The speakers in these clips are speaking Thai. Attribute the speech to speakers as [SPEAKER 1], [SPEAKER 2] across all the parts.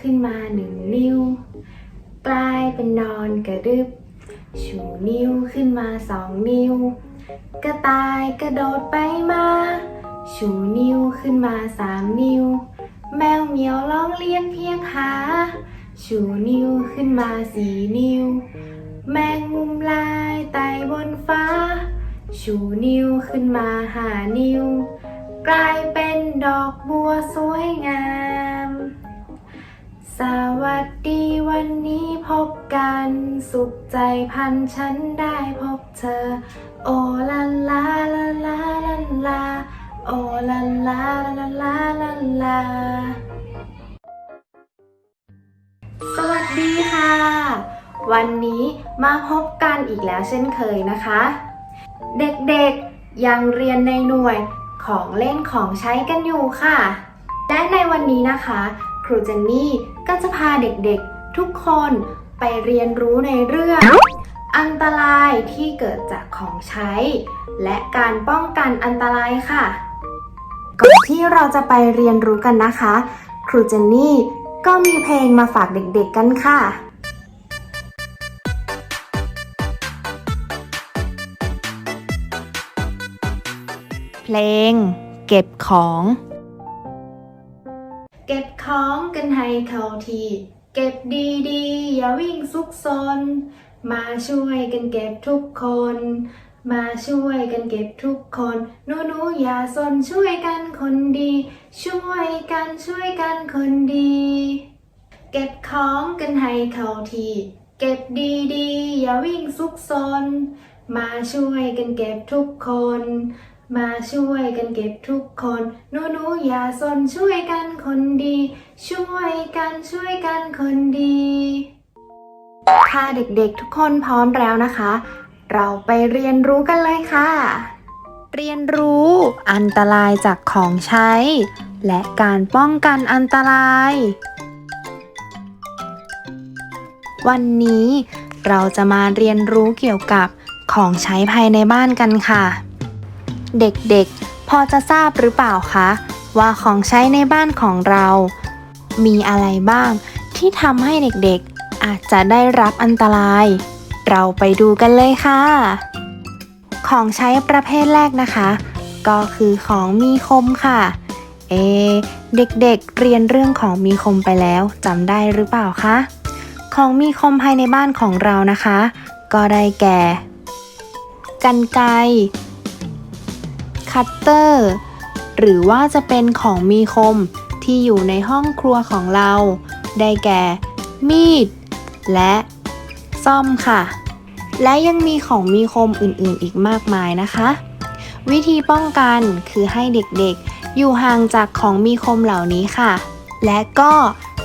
[SPEAKER 1] ขึ้นมาหนึ่งนิ้วกลายเป็นนอนกระดึบ ชูนิ้วขึ้นมาสองนิ้ว กระต่ายกระโดดไปมา ชูนิ้วขึ้นมาสามนิ้ว แมวเหมียวร้องเรียกเพียงหา ชูนิ้วขึ้นมาสี่นิ้ว แมงมุมลายไต่บนฟ้า ชูนิ้วขึ้นมาหานิ้ว กลายเป็นดอกบัวสวยงาม สวัสดีวันนี้พบกัน สุขใจพันฉันได้พบเธอ โอลาลาลาลาลาลาโอลาลาลาลาลาลา สวัสดีค่ะ วันนี้มาพบกันอีกแล้วเช่นเคยนะคะ เด็กๆยังเรียนในหน่วยของเล่นของใช้กันอยู่ค่ะ และในวันนี้นะคะ ครูเจนนี่ก็จะพาเด็กๆ ทุกคนไปเรียนรู้ในเรื่อง อันตรายที่เกิดจากของใช้ และการป้องกันอันตรายค่ะ ก่อนที่เราจะไปเรียนรู้กันนะคะ ครูเจนนี่ก็มีเพลงมาฝากเด็กๆกันค่ะ
[SPEAKER 2] เพลง เก็บของ
[SPEAKER 1] เก็บของกันให้เข้าทีเก็บดีๆ อย่าวิ่งซุกซน มาช่วยกันเก็บทุกคน มาช่วยกันเก็บทุกคนหนูหนูอย่าสนช่วยกันคนดี ช่วยกันช่วยกันคนดี เก็บของกันให้เข้าทีเก็บดีๆ อย่าวิ่งซุกซน มาช่วยกันเก็บทุกคน มาช่วยกันเก็บทุกคนหนูหนูอย่าสนช่วยกันคนดี ช่วยกันช่วยกันคนดีถ้าเด็กๆทุกคนพร้อมแล้วนะคะ เราไปเรียนรู้กันเลยค่ะ
[SPEAKER 2] เรียนรู้อันตรายจากของใช้ และการป้องกันอันตราย วันนี้เราจะมาเรียนรู้เกี่ยวกับของใช้ภายในบ้านกันค่ะ เด็กๆ พอจะทราบหรือเปล่าคะ ว่าของใช้ในบ้านของเรา มีอะไรบ้างที่ทำให้เด็กๆ อาจจะได้รับอันตราย เราไปดูกันเลยค่ะ ของใช้ประเภทแรกนะคะ ก็คือของมีคมค่ะ เอ เด็กๆ เรียนเรื่องของมีคมไปแล้วจำได้หรือเปล่าคะ ของมีคมภายในบ้านของเรานะคะ ก็ได้แก่กันไกร คัตเตอร์ หรือว่าจะเป็นของมีคมที่อยู่ในห้องครัวของเรา ได้แก่ มีด และซ่อมค่ะ และยังมีของมีคมอื่นๆอีกมากมายนะคะ วิธีป้องกันคือให้เด็กๆ อยู่ห่างจากของมีคมเหล่านี้ค่ะ และก็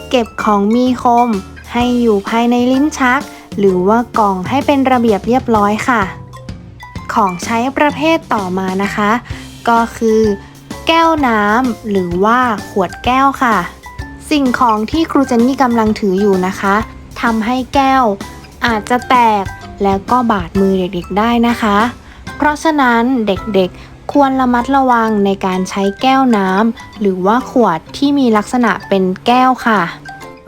[SPEAKER 2] เก็บของมีคมให้อยู่ภายในลิ้นชัก หรือว่ากล่องให้เป็นระเบียบเรียบร้อยค่ะ ของใช้ประเภทต่อมานะคะ ก็คือ แก้วน้ำหรือว่าขวดแก้วค่ะ สิ่งของที่ครูเจนนี่กำลังถืออยู่นะคะทำให้แก้วอาจจะแตกแล้วก็บาดมือเด็กๆได้นะคะ เพราะฉะนั้นเด็กๆควรระมัดระวังในการใช้แก้วน้ำหรือว่าขวดที่มีลักษณะเป็นแก้วค่ะ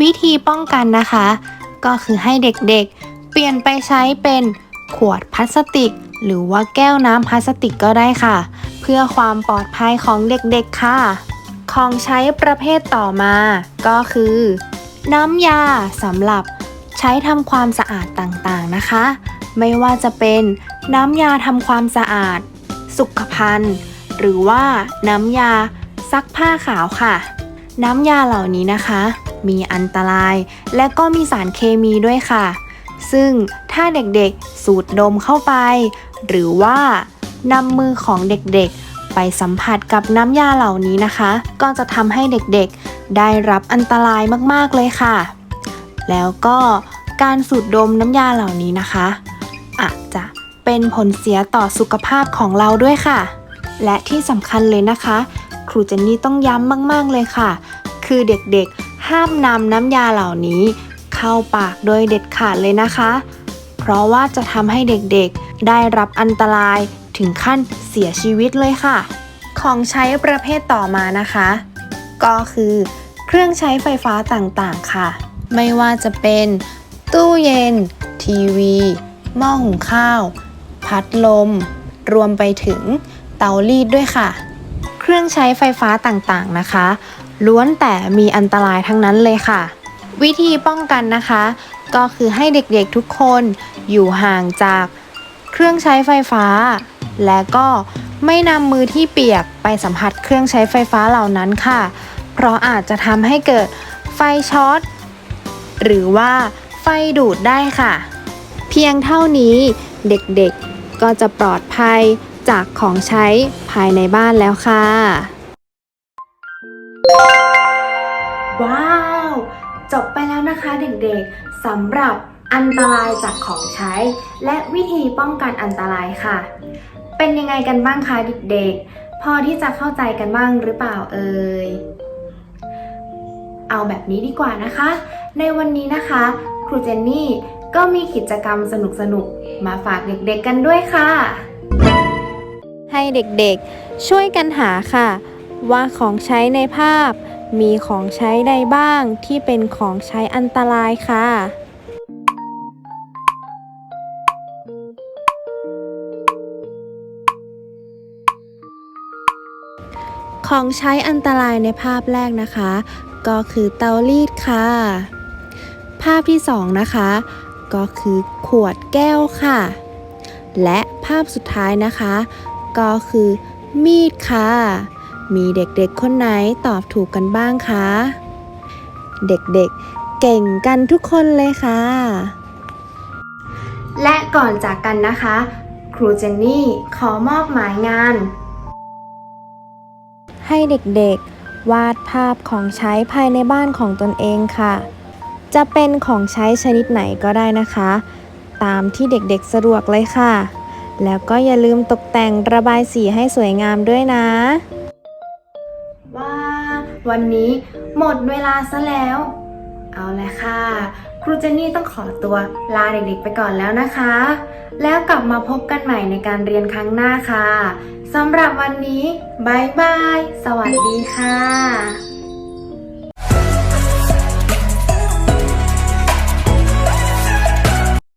[SPEAKER 2] วิธีป้องกันนะคะ ก็คือให้เด็กๆเปลี่ยนไปใช้เป็นขวดพลาสติก หรือว่าแก้วน้ำพลาสติกก็ได้ค่ะ เพื่อความปลอดภัยของเด็กๆค่ะ ของใช้ประเภทต่อมา ก็คือ น้ำยาสำหรับใช้ทำความสะอาดต่างๆนะคะ ไม่ว่าจะเป็นน้ำยาทำความสะอาด สุขภัณฑ์ หรือว่าน้ำยาซักผ้าขาวค่ะ น้ำยาเหล่านี้นะคะ มีอันตราย และก็มีสารเคมีด้วยค่ะ ซึ่งถ้าเด็กๆ สูดดมเข้าไป หรือว่านำมือของเด็กๆ ไปสัมผัสกับน้ำยาเหล่านี้นะคะ ก็จะทำให้เด็กๆ ได้รับอันตรายมากๆเลยค่ะ แล้วก็การสูดดมน้ำยาเหล่านี้นะคะอาจจะเป็นผลเสียต่อสุขภาพของเราด้วยค่ะ และที่สำคัญเลยนะคะ ครูเจนนี่ต้องย้ำมากๆเลยค่ะ คือเด็กๆ ห้ามนำน้ำยาเหล่านี้ เข้าปากโดยเด็ดขาดเลยนะคะ เพราะว่าจะทำให้เด็กๆได้รับอันตรายถึงขั้นเสียชีวิตเลยค่ะ ของใช้ประเภทต่อมานะคะ ก็คือ เครื่องใช้ไฟฟ้าต่างๆค่ะ ไม่ว่าจะเป็น ตู้เย็น ทีวี หม้อหุงข้าว พัดลม รวมไปถึงเตารีดด้วยค่ะ เครื่องใช้ไฟฟ้าต่างๆนะคะ ล้วนแต่มีอันตรายทั้งนั้นเลยค่ะ วิธีป้องกันนะคะ ก็คือให้เด็กๆทุกคนอยู่ห่างจาก เครื่องใช้ไฟฟ้า และก็ไม่นำมือที่เปียกไปสัมผัสเครื่องใช้ไฟฟ้าเหล่านั้นค่ะ เพราะอาจจะทำให้เกิดไฟช็อตหรือว่าไฟดูดได้ค่ะ เพียงเท่านี้เด็กๆก็จะปลอดภัยจากของใช้ภายในบ้านแล้วค่ะ
[SPEAKER 1] ว้าว จบไปแล้วนะคะเด็กๆสำหรับ อันตรายจากของใช้ และวิธีป้องกันอันตรายค่ะ เป็นยังไงกันบ้างคะเด็กๆ พอที่จะเข้าใจกันบ้างหรือเปล่าเอ่ย เอาแบบนี้ดีกว่านะคะ ในวันนี้นะคะ ครูเจนนี่ก็มีกิจกรรมสนุกๆ มาฝากเด็กๆกันด้วยค่ะ
[SPEAKER 2] ให้เด็กๆช่วยกันหาค่ะ ว่าของใช้ในภาพ มีของใช้ใดบ้างที่เป็นของใช้อันตรายค่ะ ของใช้อันตรายในภาพแรกนะคะ ก็คือเตารีดค่ะ ภาพที่สองนะคะ ก็คือขวดแก้วค่ะ และภาพสุดท้ายนะคะ ก็คือมีดค่ะ มีเด็กๆคนไหนตอบถูกกันบ้างคะ เด็กๆเก่งกันทุกคนเลยค่ะ
[SPEAKER 1] และก่อนจากกันนะคะ ครูเจนนี่ขอมอบหมายงาน
[SPEAKER 2] ให้เด็กๆ วาดภาพของใช้ภายในบ้านของตนเองค่ะ จะเป็นของใช้ชนิดไหนก็ได้นะคะ ตามที่เด็กๆสะดวกเลยค่ะ แล้วก็อย่าลืมตกแต่งระบายสีให้สวยงามด้วยนะ
[SPEAKER 1] ว่าวันนี้หมดเวลาซะแล้ว เอาละค่ะ ครูเจนนี่ต้องขอตัวลาเด็กๆไปก่อนแล้วนะคะ แล้วกลับมาพบกันใหม่ในการเรียนครั้งหน้าค่ะสำหรับวันนี้บายบาย สวัสดีค่ะ